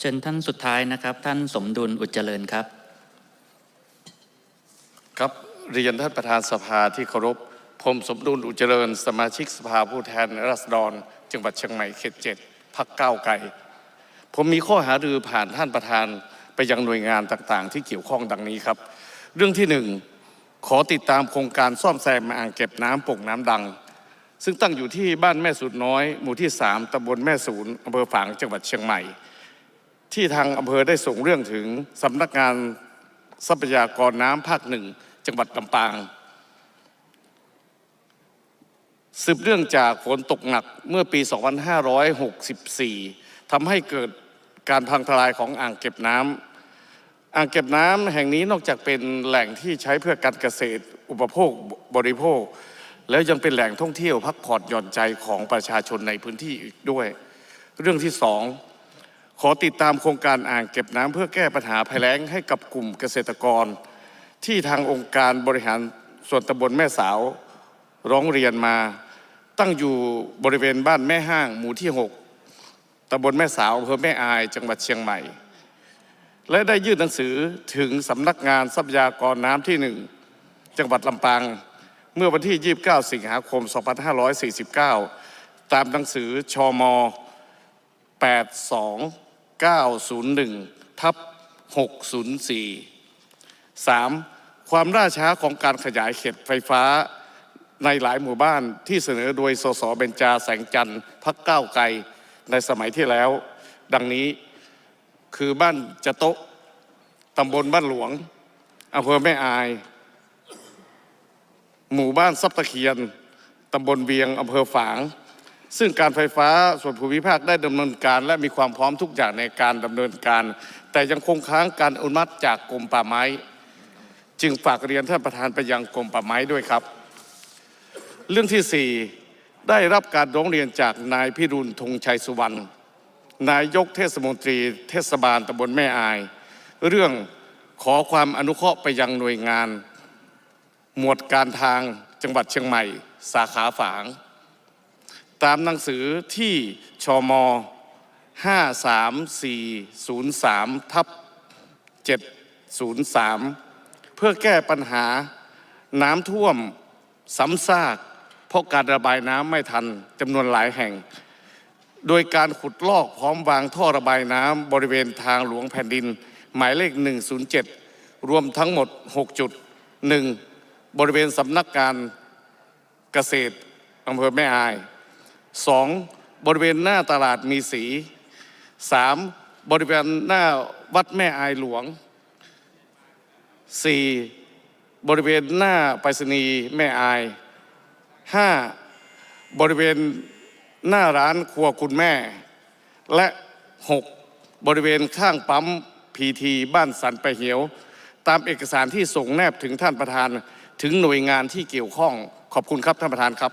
เชิญท่านสุดท้ายนะครับ ท่านสมดุลอุจเจริญครับ ครับเรียนท่านประธานสภาที่เคารพผมสมดุลอุจเจริญ สมาชิกสภาผู้แทนราษฎร จังหวัดเชียงใหม่เขตเจ็ดพักก้าวไกลผมมีข้อหารือผ่านท่านประธานไปยังหน่วยงานต่างๆ ที่เกี่ยวข้องดังนี้ครับ เรื่องที่หนึ่งขอติดตามโครงการซ่อมแซมอ่างเก็บน้ำป่งน้ำดัง ซึ่งตั้งอยู่ที่บ้านแม่สูดน้อย หมู่ที่ 3ตำบลแม่สูนอำเภอฝางจังหวัดเชียงใหม่ ที่ทางอำเภอได้ส่งเรื่องถึงสำนักงานทรัพยากรน้ำภาคหนึ่งจังหวัดลำปาง สืบเรื่องจากฝนตกหนักเมื่อปี 2564 ทำให้เกิดการพังทลายของอ่างเก็บน้ำ อ่างเก็บน้ำแห่งนี้นอกจากเป็นแหล่งที่ใช้เพื่อการเกษตรอุปโภคบริโภค แล้วยังเป็นแหล่งท่องเที่ยวพักผ่อนหย่อนใจของประชาชนในพื้นที่อีกด้วย เรื่องที่สอง ขอติดตามโครงการอ่างเก็บน้ำเพื่อแก้ปัญหาภัยแล้งให้กับกลุ่มเกษตรกร ที่ทางองค์การบริหารส่วนตำบลแม่สาวร้องเรียนมา ตั้งอยู่บริเวณบ้านแม่ห้าง หมู่ที่ 6ตำบลแม่สาวอำเภอแม่อายจังหวัดเชียงใหม่ และได้ยื่นหนังสือถึงสำนักงานทรัพยากรน้ำที่หนึ่งจังหวัดลำปางเมื่อวันที่ 29 สิงหาคม 2549 ตามหนังสือชม 901ทับ604 3. ความล่าช้าของการขยายเขตไฟฟ้าในหลายหมู่บ้านที่เสนอโดยสสเบญจาแสงจันทร์พักก้าวไกลในสมัยที่แล้ว ดังนี้คือบ้านจะโตะตำบลบ้านหลวงอำเภอแม่อาย หมู่บ้านซับตะเคียนตำบลเวียงอำเภอฝาง ซึ่งการไฟฟ้าส่วนภูมิภาคได้ดำเนินการ และมีความพร้อมทุกอย่างในการดำเนินการ แต่ยังคงค้างการอนุมัติจากกรมป่าไม้ จึงฝากเรียนท่านประธานไปยังกรมป่าไม้ด้วยครับ เรื่องที่สี่ได้รับการร้องเรียนจากนายพิรุณธงชัยสุวรรณนายกเทศมนตรี เทศบาลตำบลแม่อาย เรื่องขอความอนุเคราะห์ไปยังหน่วยงาน หมวดการทางจังหวัดเชียงใหม่ สาขาฝาง ตามหนังสือที่ชม 53403 ทับ 703 เพื่อแก้ปัญหาน้ำท่วมซ้ำซากเพราะการระบายน้ำไม่ทันจำนวนหลายแห่ง โดยการขุดลอกพร้อมวางท่อระบายน้ำบริเวณทางหลวงแผ่นดิน หมายเลข 107 รวมทั้งหมด 6 จุด 1. บริเวณสำนักงานเกษตรอำเภอแม่อาย 2. บริเวณหน้าตลาดมีสี 3. บริเวณหน้าวัดแม่อายหลวง 4. บริเวณหน้าไปรษณีย์แม่อาย 5. บริเวณหน้าร้านครัวคุณแม่ และ 6. บริเวณข้างปั๊มพีทีบ้านสันไปเหียว ตามเอกสารที่ส่งแนบถึงท่านประธานถึงหน่วยงานที่เกี่ยวข้องขอบคุณครับท่านประธานครับ